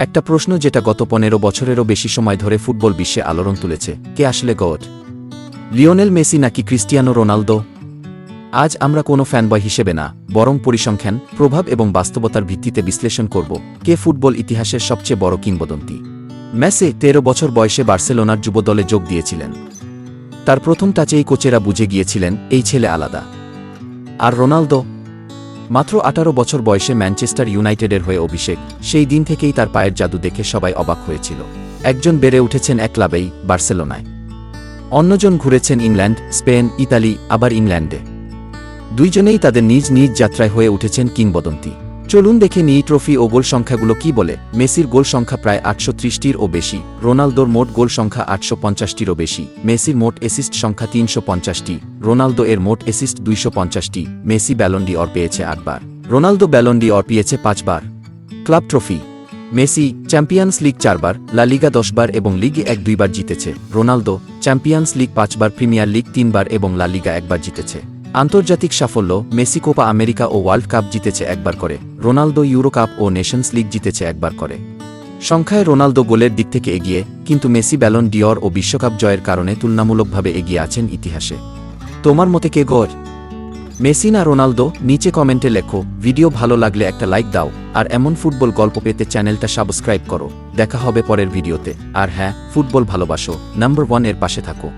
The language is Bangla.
একটা প্রশ্ন যেটা গত পনেরো বছরেরও বেশি সময় ধরে ফুটবল বিশ্বে আলোড়ন তুলেছে, কে আসলে গড? লিওনেল মেসি নাকি ক্রিস্টিয়ানো রোনালদো? আজ আমরা কোনো ফ্যানবয় হিসেবে না, বরং পরিসংখ্যান, প্রভাব এবং বাস্তবতার ভিত্তিতে বিশ্লেষণ করব, কে ফুটবল ইতিহাসের সবচেয়ে বড় কিংবদন্তি? মেসে তেরো বছর বয়সে বার্সেলোনার যুবদলে যোগ দিয়েছিলেন। তার প্রথম টাচেই কোচেরা বুঝে গিয়েছিলেন, এই ছেলে আলাদা। আর রোনালদো মাত্র আঠারো বছর বয়সে ম্যানচেস্টার ইউনাইটেডের হয়ে অভিষেক, সেই দিন থেকেই তার পায়ের জাদু দেখে সবাই অবাক হয়েছিল। একজন বেড়ে উঠেছেন এক ক্লাবেই, বার্সেলোনায়। অন্যজন ঘুরেছেন ইংল্যান্ড, স্পেন, ইতালি, আবার ইংল্যান্ডে। দুইজনেই তাদের নিজ নিজ যাত্রায় হয়ে উঠেছেন কিংবদন্তি। চলুন দেখে নিই ট্রফি ও গোল সংখ্যাগুলো কি বলে। মেসির গোল সংখ্যা প্রায় আটশো ত্রিশটির ও বেশি, রোনালদোর মোট গোল সংখ্যা আটশো পঞ্চাশটিরও বেশি, মেসির মোট এসিস্ট সংখ্যা তিনশো পঞ্চাশটি, রোনালদো এর মোট এসিস্ট দুইশো পঞ্চাশটি, মেসি ব্যালন্ডি অর পেয়েছে আটবার। রোনালদো ব্যালন্ডি অর পেয়েছে পাঁচবার। Club trophy. Messi Champions League চারবার লা লিগা দশবার এবং লিগ এক দুইবার জিতেছে। রোনালদো চ্যাম্পিয়ন্স লিগ পাঁচবার প্রিমিয়ার লিগ তিনবার এবং লা লিগা একবার জিতেছে। আন্তর্জাতিক সাফল্য, মেসি কোপা আমেরিকা ও ওয়ার্ল্ড কাপ জিতেছে একবার করে, রোনালদো ইউরো কাপ ও নেশনস লিগ জিতেছে একবার করে। সংখ্যায় রোনালদো গোলের দিক থেকে এগিয়ে, কিন্তু মেসি ব্যালন ডিওর ও বিশ্বকাপ জয়ের কারণে তুলনামূলকভাবে এগিয়ে আছেন ইতিহাসে। তোমার মতে কে গড় মেসি না রোনালদো? নিচে কমেন্টে লেখো। ভিডিও ভালো লাগলে একটা লাইক দাও, আর এমন ফুটবল গল্প পেতে চ্যানেলটা সাবস্ক্রাইব করো। দেখা হবে পরের ভিডিওতে। আর হ্যাঁ ফুটবল ভালোবাসো। নাম্বার ওয়ানের পাশে থাকো।